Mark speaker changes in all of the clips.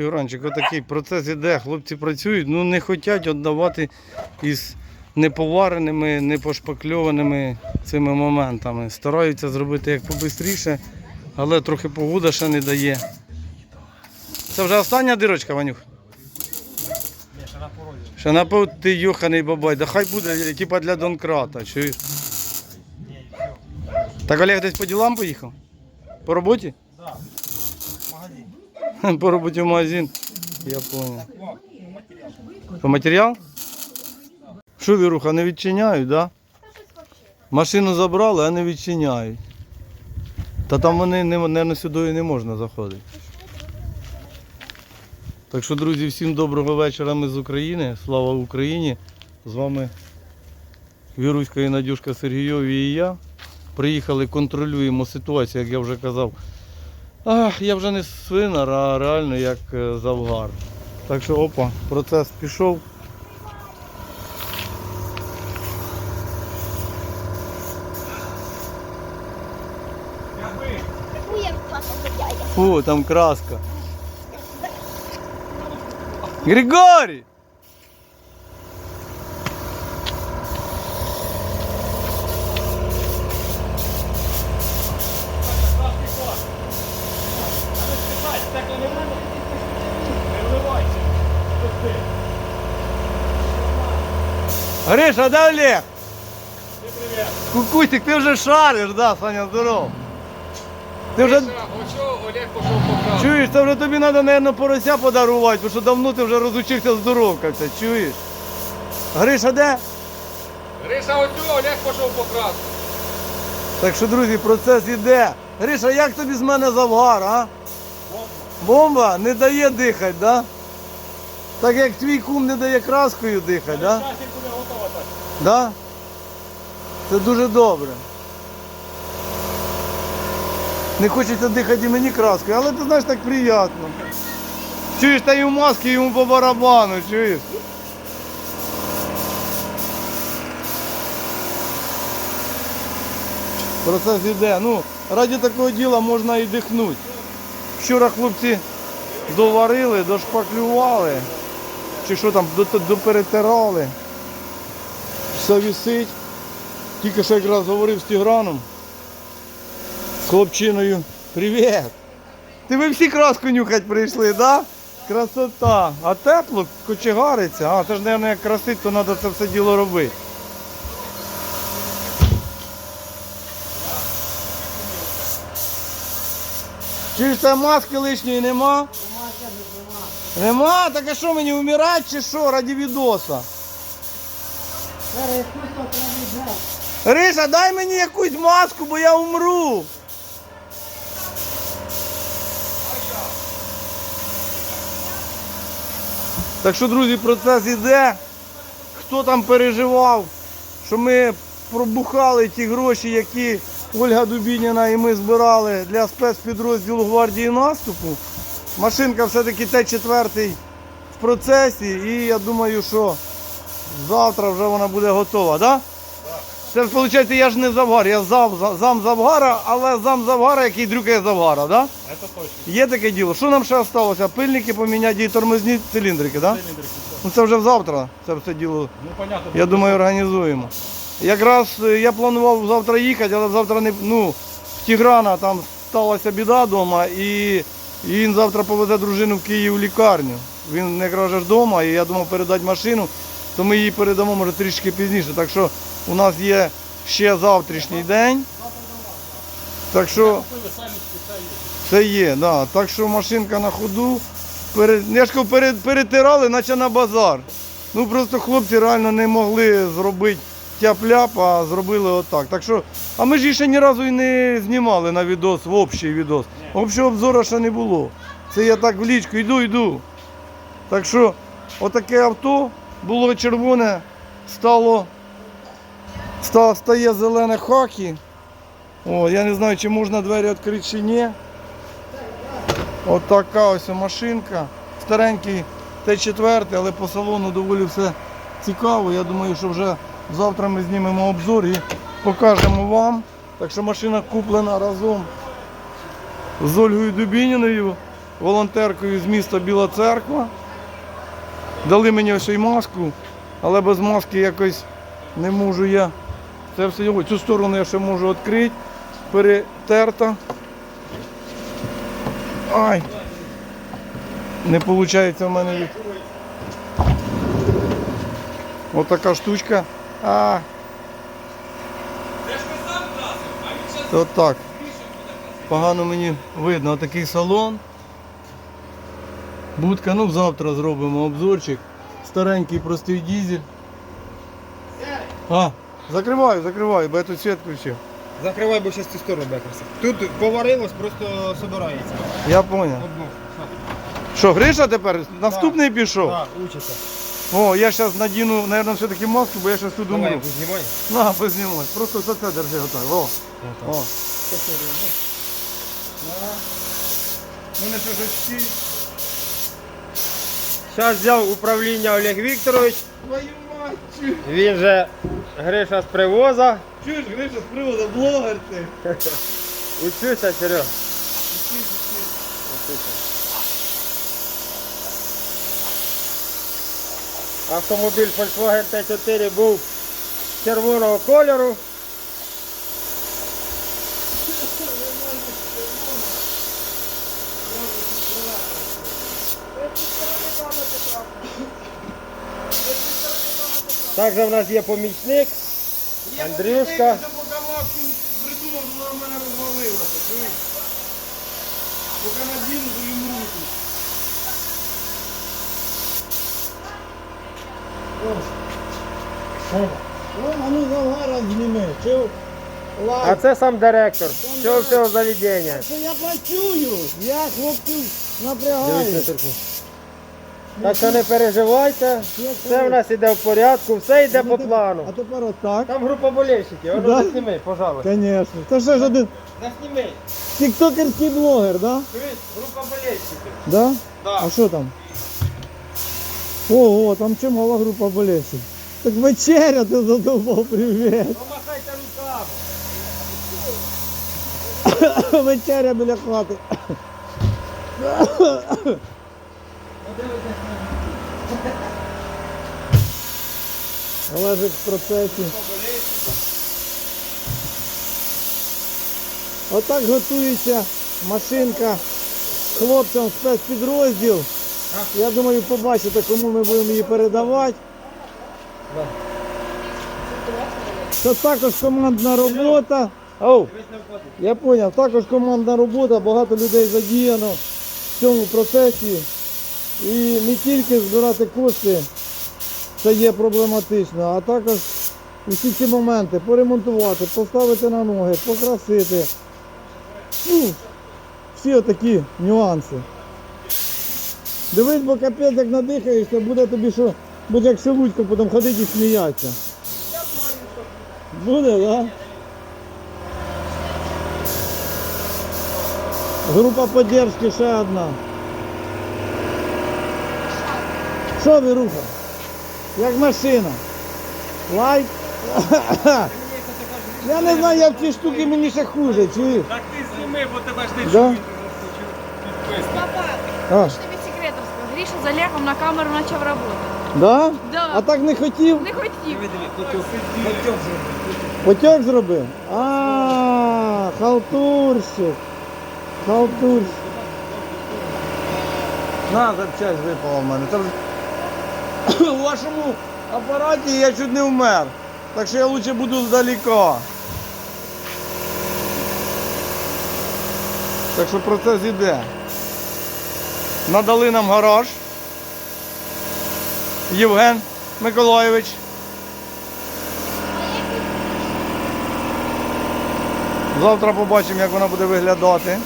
Speaker 1: Тігранчик, отакий процес іде, хлопці працюють, ну не хочуть віддавати із неповареними, непошпакльованими цими моментами. Стараються зробити як побистріше, але трохи погода ще не дає. Це вже остання дирочка, Ванюх? Ще напев ти йоханий бабай, да хай буде типа для Донкрата. Чи... Так Олег десь по ділам поїхав? По роботі? По роботі в магазин. Я понял. По матеріал? Що, Віруха, не відчиняють, да? Машину забрали, а не відчиняють. Та там вони, не, сюди не можна заходити. Так що, друзі, всім доброго вечора. Ми з України. Слава Україні! З вами Віруська і Надюшка Сергійові і я. Приїхали, контролюємо ситуацію, як я вже казав. Ах, я вже не свинар, а реально як е, завгар. Так що опа, процес пішов. Фу, там краска. Григорій! Гриша, да Олег? Кукусик, ти вже шариш, да, Саня, здоров. Ти вже...
Speaker 2: Олег пішов поправити.
Speaker 1: Чуєш, це вже тобі треба, мабуть, порося подарувати, тому що давно ти вже розучився здоровкатися, чуєш? Гриша де?
Speaker 2: Гриша, ось Олег пішов покрасти.
Speaker 1: Так що, друзі, процес іде. Гриша, як тобі з мене завгар, а? Бомба не дає дихати, да? Так як твій кум не дає краскою дихати, да? Да? Це дуже добре. Не хочеться дихати і мені краскою, але ти знаєш, так приємно. Чуєш, та й у маски йому по барабану, чуєш? Процес іде. Ну, раді такого діла можна і дихнути. Вчора хлопці доварили, дошпаклювали, чи що там, до- доперетирали. Все висить. Тільки що якраз говорив з Тіграном. З хлопчиною. Привіт! Ти ви всі краску нюхать прийшли, да? Красота. А тепло, кочегариться. А, це ж, мабуть, як красить, то треба це все діло робити. Чи це маски лишньої нема? Нема? Так а що мені вмирати чи що раді відоса? Риша, дай мені якусь маску, бо я умру. Так що, друзі, процес іде. Хто там переживав, що ми пробухали ті гроші, які Ольга Дубініна і ми збирали для спецпідрозділу гвардії наступу. Машинка все-таки Т-4 в процесі і я думаю, що завтра вже вона буде готова, так? Да? Це виходить, я ж не завгар, я зам, зам завгара, але зам завгара, який дрюкає завгара, да?
Speaker 2: Це точно.
Speaker 1: Є таке діло. Що нам ще залишилося? Пильники поміняти і тормозні циліндрики, так? Да? Ну це вже завтра, це все діло.
Speaker 2: Ну, понятно.
Speaker 1: Я думаю, організуємо. Якраз е, я планував завтра їхати, але завтра не ну, в Тіграна там сталася біда вдома і, і він завтра повезе дружину в Київ в лікарню. Він не каже вдома, і я думав передати машину, то ми її передамо може трішки пізніше. Так що у нас є ще завтрашній день. Так що це є, да. так що машинка на ходу. Пере... Я ж кажу, перетирали, наче на базар. Ну просто хлопці реально не могли зробити тяп-ляп, а зробили отак. Так що, а ми ж її ще ні разу і не знімали на відос, в общий відос. Общого обзору ще не було. Це я так в лічку йду, йду. Так що, отаке авто було червоне, стало, ста- стає зелене хакі. О, я не знаю, чи можна двері відкрити чи ні. От така ось машинка. Старенький Т4, але по салону доволі все цікаво. Я думаю, що вже завтра ми знімемо обзор і покажемо вам. Так що машина куплена разом з Ольгою Дубініною. волонтеркою з міста Біла Церква. Дали мені ще й маску, але без маски якось не можу я. Це все його. Цю сторону я ще можу відкрити. Перетерта. Ай. Не виходить в мене від. Отака штучка. А. То так. Погано мені видно, отакий салон. Будка, ну завтра зробимо обзорчик. Старенький простий дізель. А, закриваю, закриваю, бо я тут світ включив.
Speaker 3: Закривай, бо зараз цю сторону бекався. Тут поварилось, просто собирається.
Speaker 1: Я.
Speaker 3: Одну.
Speaker 1: Що, Гриша тепер? Наступний пішов?
Speaker 3: Так, учиться.
Speaker 1: О, я зараз надіну, мабуть, все-таки маску, бо я зараз тут
Speaker 3: Давай,
Speaker 1: умру.
Speaker 3: знімай.
Speaker 1: На, познімай. Просто все це держи отак. О. О. У мене шашечки.
Speaker 3: Зараз взяв управління Олег Вікторович.
Speaker 1: Твою мать!
Speaker 3: Він же Гриша з привоза.
Speaker 1: Чуєш, Гриша, з приводу блогер ти.
Speaker 3: Учуся, Серег. Автомобіль Volkswagen T4 був червоного кольору. Також в нас є помічник. Андрюшка.
Speaker 1: Поки надіну, то їм руку.
Speaker 4: А ну
Speaker 3: це сам директор цього всього заведення.
Speaker 4: Це я працюю. Я хлопців напрягаю.
Speaker 3: Так що не переживайте, все в нас іде в порядку, все йде по плану.
Speaker 4: А тепер отак.
Speaker 3: Там група болельщиків, воно
Speaker 4: Да?
Speaker 3: засніми, пожалуйста.
Speaker 4: Звісно. Це ще ж один
Speaker 3: Засніми.
Speaker 4: тіктокерський блогер, да?
Speaker 3: Група болельщиків.
Speaker 4: Да?
Speaker 3: Да.
Speaker 4: А що там? Ого, там чимала група болельщиків. Так вечеря ти задовбав, привіт.
Speaker 3: Помахайте руками.
Speaker 4: вечеря біля хати. Олежик в процесі. Отак готується машинка хлопцям спецпідрозділ. Я думаю, побачите, кому ми будемо її передавати. Це також командна робота. Оу, я зрозумів, також командна робота, багато людей задіяно в цьому процесі. І не тільки збирати кошти, це є проблематично, а також усі ці моменти поремонтувати, поставити на ноги, покрасити. Ну, всі отакі нюанси. Дивись, бо капець, як надихаєшся, буде тобі що, буде як шелудько потім ходити і сміятися. Буде, так? Да? Група поддержки ще одна. Що Віруха? Як машина? Лайк? Я не знаю, як ці штуки мені ще хуже?
Speaker 2: Так ти зніми, бо тебе ж не
Speaker 4: Да?
Speaker 2: чують.
Speaker 5: Папа,
Speaker 4: А,
Speaker 5: я секрет розкажу. Гріша з Олегом на камеру почав працювати.
Speaker 4: да?
Speaker 5: Да.
Speaker 4: А так не хотів?
Speaker 5: Не хотів.
Speaker 4: Потік зробив? А, халтурщик. Халтурщик.
Speaker 1: На, запчасть випала в мене. У вашому апараті я чуть не вмер. Так що я лучше буду здалека. Так що процес іде. Надали нам гараж. Євген Миколайович. Завтра побачимо, як вона буде виглядати.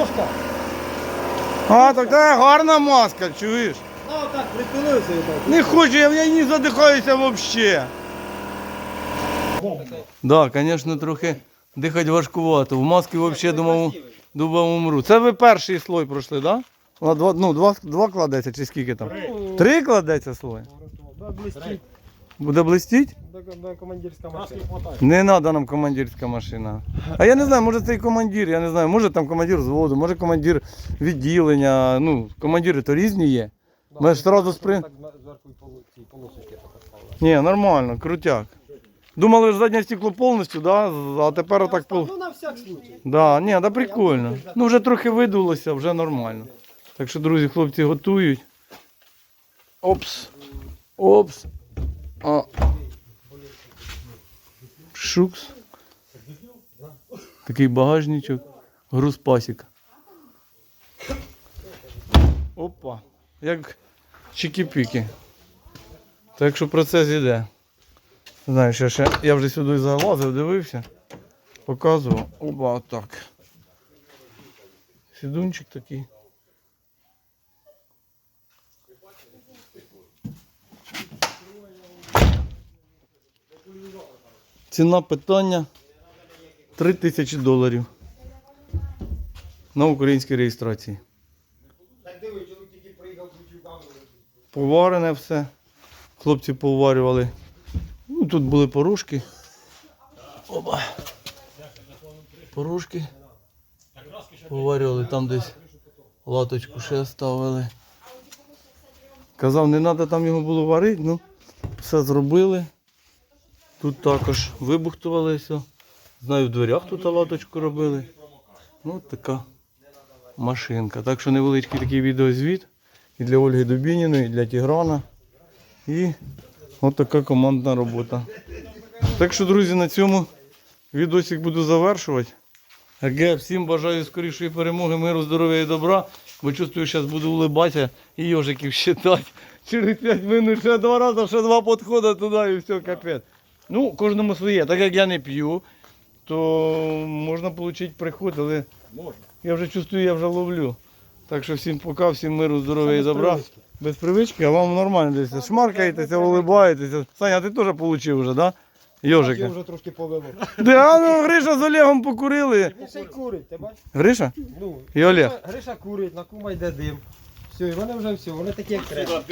Speaker 3: Пушка.
Speaker 1: А, так це гарна маска, чуєш?
Speaker 3: Ну так, притулився і так.
Speaker 1: Не хочу, я, в я не задихаюся взагалі. Да, звісно, трохи дихати важкувато. В маски взагалі думав, думав умру. Це ви перший слой пройшли, так? Да? Два, ну, два, два кладеться чи скільки там? Три кладеться слой?
Speaker 3: Да, блистить,
Speaker 1: Буде блистіть?
Speaker 3: командирська машина.
Speaker 1: Не треба нам командирська машина. А я не знаю, може це і командир, я не знаю, може там командир взводу, може командир відділення. Ну, командири то різні є. Ми ж одразу спри...
Speaker 3: Так на- зверху і полу- ці полосочки так поставили.
Speaker 1: Ні, нормально, крутяк. Думали, заднє стекло повністю, да? а тепер отак пол.
Speaker 3: Ну на всяк случай.
Speaker 1: Да, ні, да прикольно. Ну вже трохи видулося, вже нормально. Так що, друзі, хлопці готують. Опс. Опс. А. Шукс. Такий багажничок. Груз пасіка. Опа. Як чики-піки. Так що процес іде. Знаєш, я ще я вже сюди залазив, дивився. Показував. Опа, отак. Сідунчик такий. Ціна питання 3 тисячі доларів. На українській реєстрації. Поварене все. Хлопці поварювали. Ну, тут були порушки. Опа. Порушки. Поварювали там десь латочку ще ставили. Казав, не треба там його було варити, ну все зробили. Тут також вибухтували все. Знаю, в дверях тут латочку робили. Ну, така машинка. Так що невеличкий такий відеозвіт і для Ольги Дубініної, і для Тіграна. І от така командна робота. Так що, друзі, на цьому відосик буду завершувати. Ге, всім бажаю скорішої перемоги, миру, здоров'я і добра. Бо чувствую, що зараз буду улибатися і йожиків считати. Через 5 минут ще два рази, ще два підходи туди і все, капець. Ну, кожному своє. Так як я не п'ю, то можна отримати приход, але Можна. я вже чувствую, я вже ловлю. Так що всім пока, всім миру, здоров'я і добра. Без привички, а вам нормально десь шмаркаєтеся, улибаєтеся. Саня, ти теж отримав вже, так? Да?
Speaker 3: Я вже трошки повело.
Speaker 1: Да, ну, Гриша з Олегом покурили.
Speaker 3: Ще й курить, ти бачиш?
Speaker 1: Гриша?
Speaker 3: Ну,
Speaker 1: І Олег.
Speaker 3: Гриша- Гриша курить, на кума йде дим. Все, і вони вже все, вони такі як треба.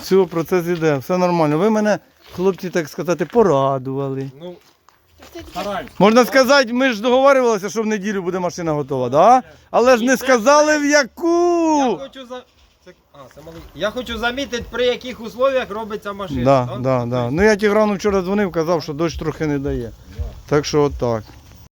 Speaker 1: Все, процес іде, все нормально. Ви мене, хлопці, так сказати, порадували.
Speaker 3: Ну,
Speaker 1: Можна сказати, ми ж договарювалися, що в неділю буде машина готова, да? Але ж не сказали в
Speaker 3: я
Speaker 1: яку.
Speaker 3: хочу за... Це... А, це малий. Я хочу замітити, при яких условіях робиться машина.
Speaker 1: Да,
Speaker 3: так?
Speaker 1: да, да. Ну я Тіграну вчора дзвонив, казав, що дощ трохи не дає. Так що отак.